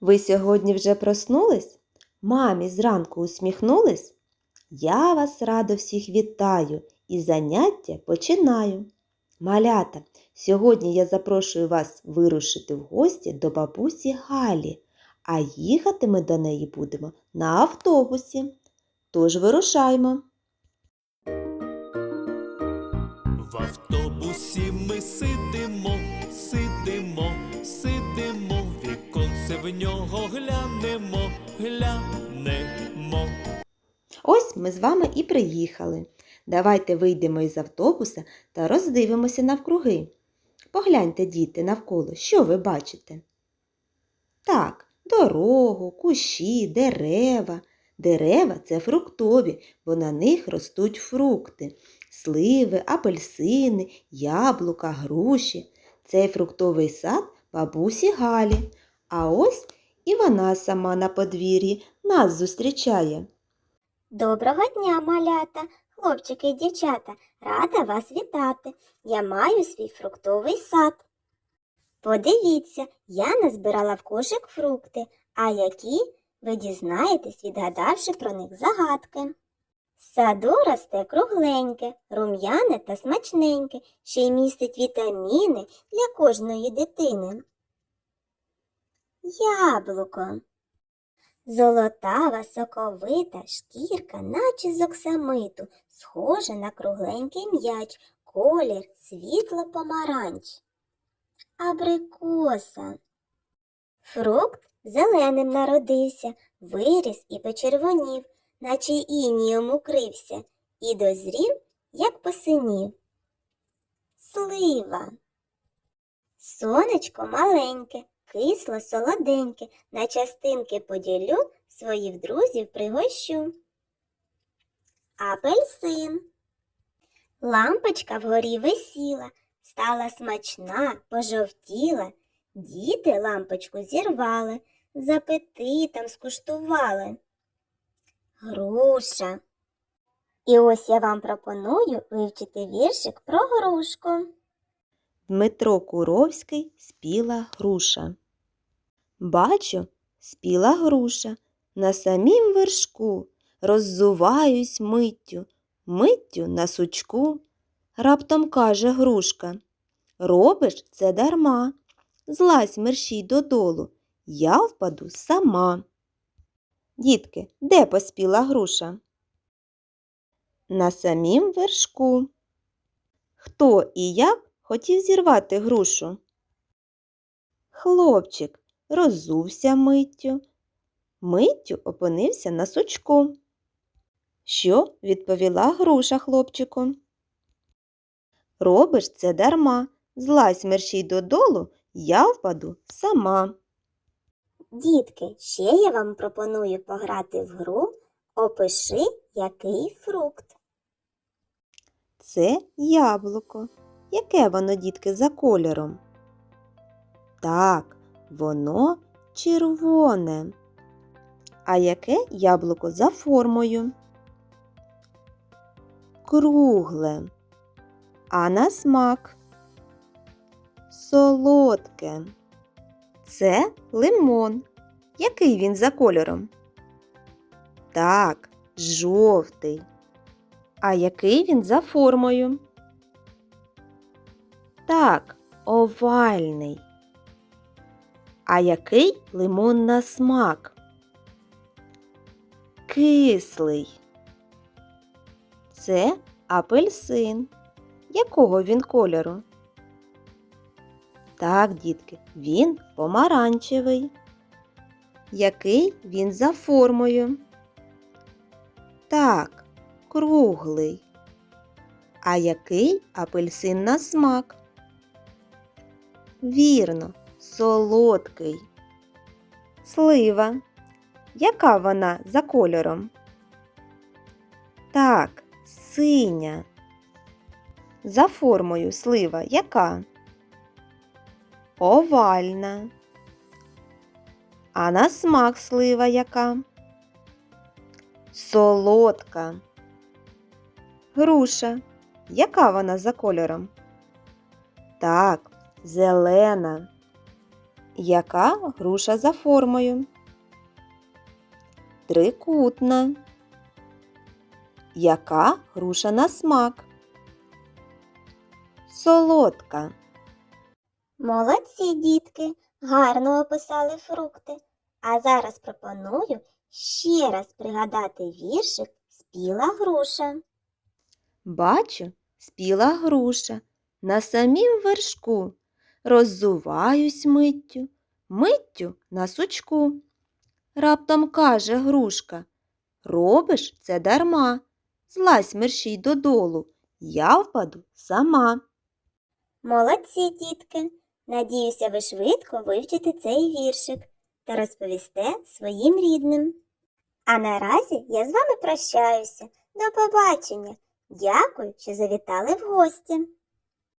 Ви сьогодні вже проснулись? Мамі зранку усміхнулись? Я вас радо всіх вітаю і заняття починаю. Малята, сьогодні я запрошую вас вирушити в гості до бабусі Галі, а їхати ми до неї будемо на автобусі. Тож вирушаймо. В автобусі ми сидимо, сидимо, віконце в нього глянемо, глянемо. Ось ми з вами і приїхали. Давайте вийдемо із автобуса та роздивимося навкруги. Погляньте, діти, навколо, що ви бачите? Так, дорогу, кущі, дерева. Дерева це фруктові, бо на них ростуть фрукти. Сливи, апельсини, яблука, груші. Цей фруктовий сад бабусі Галі. А ось і вона сама на подвір'ї нас зустрічає. Доброго дня, малята, хлопчики і дівчата. Рада вас вітати. Я маю свій фруктовий сад. Подивіться, я назбирала в кошик фрукти, а які ви дізнаєтесь, відгадавши про них загадки. З Саду росте кругленьке, рум'яне та смачненьке, ще й містить вітаміни для кожної дитини. Яблуко. Золотава, соковита шкірка, наче з оксамиту, схожа на кругленький м'яч, колір світло помаранч. Абрикоса. Фрукт зеленим народився, виріс і почервонів, наче інієм укрився, і дозрів, як посинів. Слива. Сонечко маленьке, кисло солоденьке, на частинки поділю, своїх друзів пригощу. Апельсин. Лампочка вгорі висіла, стала смачна, пожовтіла. Діти лампочку зірвали, з апетитом скуштували. Груша. І ось я вам пропоную вивчити віршик про грушку. Дмитро Куровський спіла груша. Бачу, спіла груша, на самім вершку, роззуваюсь миттю, миттю на сучку. Раптом каже грушка. Робиш це дарма. Злазь мерщій додолу, я впаду сама. Дітки, де поспіла груша? На самім вершку. Хто і як хотів зірвати грушу? Хлопчик роззувся миттю, миттю опинився на сучку. Що відповіла груша хлопчику? Робиш це дарма, злазь мерщій додолу, я впаду сама. Дітки, ще я вам пропоную пограти в гру Опиши, який фрукт. Це яблуко. Яке воно, дітки, за кольором? Так, воно червоне. А яке яблуко за формою? Кругле. А на смак? Солодке. Це лимон. Який він за кольором? Так, жовтий. А який він за формою? Так, овальний. А який лимон на смак? Кислий. Це апельсин. Якого він кольору? Так, дітки, він помаранчевий. Який він за формою? Так, круглий. А який апельсин на смак? Вірно, солодкий. Слива. Яка вона за кольором? Так, синя. За формою слива яка? Овальна. А на смак слива яка? Солодка. Груша. Яка вона за кольором? Так, зелена. Яка груша за формою? Трикутна. Яка груша на смак? Солодка. Молодці, дітки, гарно описали фрукти. А зараз пропоную ще раз пригадати віршик Спіла груша. Бачу, спіла груша на самім вершку. Роззуваюсь миттю, миттю на сучку. Раптом каже грушка, робиш це дарма. Злазь мерщій додолу, я впаду сама. Молодці, дітки! Надіюся, ви швидко вивчите цей віршик та розповісте своїм рідним. А наразі я з вами прощаюся. До побачення. Дякую, що завітали в гості.